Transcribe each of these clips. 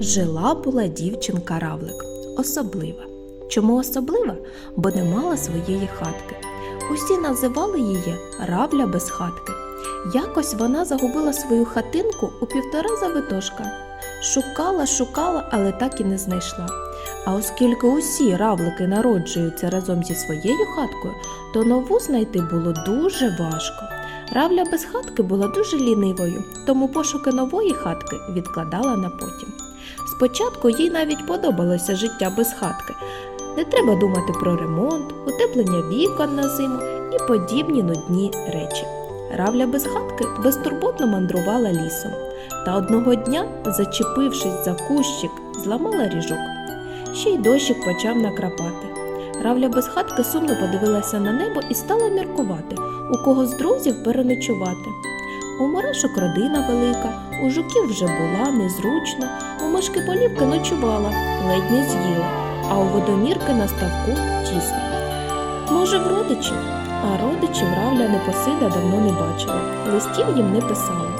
Жила була дівчинка равлик, особлива. Чому особлива? Бо не мала своєї хатки. Усі називали її равля без хатки. Якось вона загубила свою хатинку у півтора завитошка. Шукала, шукала, але так і не знайшла. А оскільки усі равлики народжуються разом зі своєю хаткою, то нову знайти було дуже важко. Равля без хатки була дуже лінивою, тому пошуки нової хатки відкладала на потім. Спочатку їй навіть подобалося життя без хатки. Не треба думати про ремонт, утеплення вікон на зиму і подібні нудні речі. Равля без хатки безтурботно мандрувала лісом, та одного дня, зачепившись за кущик, зламала ріжок. Ще й дощик почав накрапати. Равля без хатки сумно подивилася на небо і стала міркувати, у кого з друзів переночувати. У мурашок родина велика, у жуків вже була незручно, у мишки полівки ночувала, ледь не з'їла, а у водомірки на ставку тісно. Може, в родичів? А родичів Равля Непосида давно не бачила, листів їм не писала.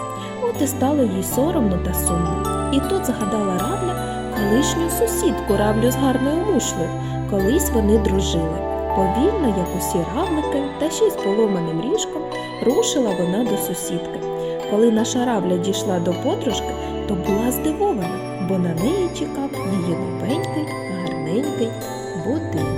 От і стало їй соромно та сумно. І тут згадала Равля колишню сусідку Равлю з гарною мушлею. Колись вони дружили. Повільно, як усі равлики, та ще й з поломаним ріжком, рушила вона до сусідки. Коли наша равля дійшла до подружки, то була здивована, бо на неї чекав її новенький, гарненький будинок.